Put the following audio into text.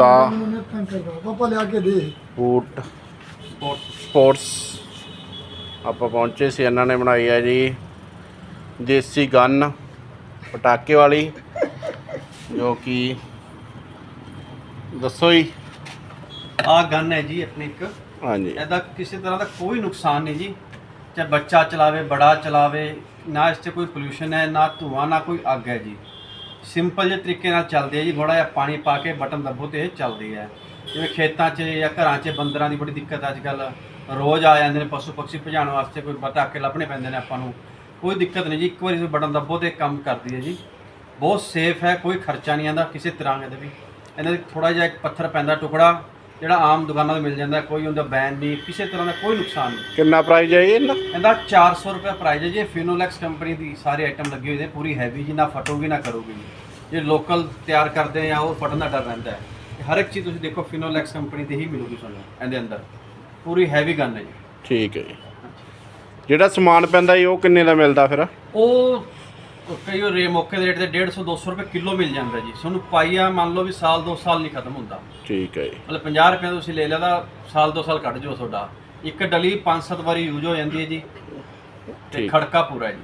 You ਪਾਪਾ ਲਿਆ ਕੇ ਦੇ boot. Sports. ਆਪਾਂ ਪਹੁੰਚੇ ਸੀ ਇਹਨਾਂ ਨੇ ਬਣਾਈ ਹੈ ਜੀ। ਦੇਸੀ ਗਨ ਪਟਾਕੇ ਵਾਲੀ ਜੋ ਕਿ ਦੱਸੋ ਜੀ। ਆ ਗਨ ਹੈ ਜੀ ਆਪਣੀ ਇੱਕ। ਹਾਂਜੀ। ਇਹਦਾ ਕਿਸੇ ਤਰ੍ਹਾਂ ਦਾ ਕੋਈ ਨੁਕਸਾਨ ਨਹੀਂ ਜੀ। ਚਾਹੇ ਬੱਚਾ ਚਲਾਵੇ ਬੜਾ ਚਲਾਵੇ ਨਾ ਇਸ 'ਚ ਕੋਈ ਪੋਲੂਸ਼ਨ ਹੈ ਨਾ ਧੂਆਂ ਨਾ ਕੋਈ ਅੱਗ ਹੈ ਜੀ। ਸਿੰਪਲ ਜਿਹੇ ਤਰੀਕੇ ਨਾਲ ਚੱਲਦੀ ਹੈ ਜੀ ਥੋੜਾ ਜਿਹਾ ਪਾਣੀ ਪਾ ਕੇ ਬਟਨ ਦੱਬੋ ਤੇ ਇਹ ਚੱਲਦੀ ਹੈ। ਜਿਵੇਂ ਖੇਤਾਂ 'ਚ ਜਾਂ ਘਰਾਂ 'ਚ ਬੰਦਰਾਂ ਦੀ ਬੜੀ ਦਿੱਕਤ ਅੱਜ ਕੱਲ ਰੋਜ਼ ਆ ਜਾਂਦੇ ਨੇ ਪਸ਼ੂ ਪਕਸ਼ੀ ਭਜਾਉਣ ਵਾਸਤੇ, ਕੋਈ ਬਟਾਕੇ ਲੱਭਣੇ ਪੈਂਦੇ ਨੇ ਆਪਾਂ ਨੂੰ। ਕੋਈ ਦਿੱਕਤ ਨਹੀਂ ਜੀ, ਇੱਕ ਵਾਰੀ ਬਟਨ ਦੱਬੋ ਤੇ ਇਹ ਕੰਮ ਕਰਦੀ ਹੈ ਜੀ। ਬਹੁਤ ਸੇਫ ਹੈ, ਕੋਈ ਖਰਚਾ ਨਹੀਂ ਆਂਦਾ ਕਿਸੇ ਤਰ੍ਹਾਂ ਦਾ ਵੀ। ਇਹਨਾਂ ਦੇ ਥੋੜਾ ਜਿਹਾ ਇੱਕ ਪੱਥਰ ਪੈਂਦਾ ਟੁਕੜਾ ਜਿਹੜਾ ਆਮ ਦੁਕਾਨਾਂ ਤੋਂ ਮਿਲ ਜਾਂਦਾ ਕੋਈ ਉਹਦਾ ਬੈਨ ਨਹੀਂ ਕਿਸੇ ਤਰ੍ਹਾਂ ਦਾ ਕੋਈ ਨੁਕਸਾਨ ਨਹੀਂ। ਕਿੰਨਾ ਪ੍ਰਾਈਸ ਹੈ ਜੀ ਇਹਦਾ? ਇਹਦਾ 400 ਰੁਪਏ ਪ੍ਰਾਈਸ ਹੈ ਜੀ ਫਿਨੋਲੈਕਸ ਕੰਪਨੀ ਦੀ ਸਾਰੇ ਆਈਟਮ ਲੱਗੇ ਹੋਏ ਨੇ ਪੂਰੀ ਹੈਵੀ ਜੀ ਨਾ ਫਟੋਗੀ ਨਾ ਕਰੋਗੀ ਜੀ। ਲੋਕਲ ਤਿਆਰ ਕਰਦੇ ਆ ਉਹ ਫਟਣ ਦਾ ਡਰ ਰਹਿੰਦਾ ਹੈ। ਹਰ ਇੱਕ ਚੀਜ਼ ਤੁਸੀਂ ਦੇਖੋ ਫਿਨੋਲੈਕਸ ਕੰਪਨੀ ਦੀ ਹੀ ਮਿਲੂਗੀ ਤੁਹਾਨੂੰ ਇਹਦੇ ਅੰਦਰ। ਪੂਰੀ ਹੈਵੀ ਗਨ ਹੈ ਜੀ। ਠੀਕ ਹੈ ਜੀ। ਜਿਹੜਾ ਸਮਾਨ ਪੈਂਦਾ ਜੀ ਉਹ ਕਿੰਨੇ ਦਾ ਮਿਲਦਾ ਫਿਰ? ਉਹ ਕਈ ਵਾਰ ਰੇ ਮੌਕੇ ਦੇ ਰੇਟ ਤੇ 150 200 ਰੁਪਏ ਕਿਲੋ ਮਿਲ ਜਾਂਦਾ ਜੀ। ਤੁਹਾਨੂੰ ਪਾਈਆ ਮੰਨ ਲਓ ਵੀ ਸਾਲ 2 ਸਾਲ ਨਹੀਂ ਖਤਮ ਹੁੰਦਾ। ਠੀਕ ਹੈ ਜੀ। ਮਤਲਬ 50 ਰੁਪਏ ਦਾ ਤੁਸੀਂ ਲੈ ਲਿਆ ਤਾਂ ਸਾਲ 2 ਸਾਲ ਕੱਢ ਜਾਓ ਤੁਹਾਡਾ। ਇੱਕ ਡਲੀ 5-7 ਵਾਰੀ ਯੂਜ਼ ਹੋ ਜਾਂਦੀ ਹੈ ਜੀ। ਤੇ। ਖੜਕਾ ਪੂਰਾ ਜੀ।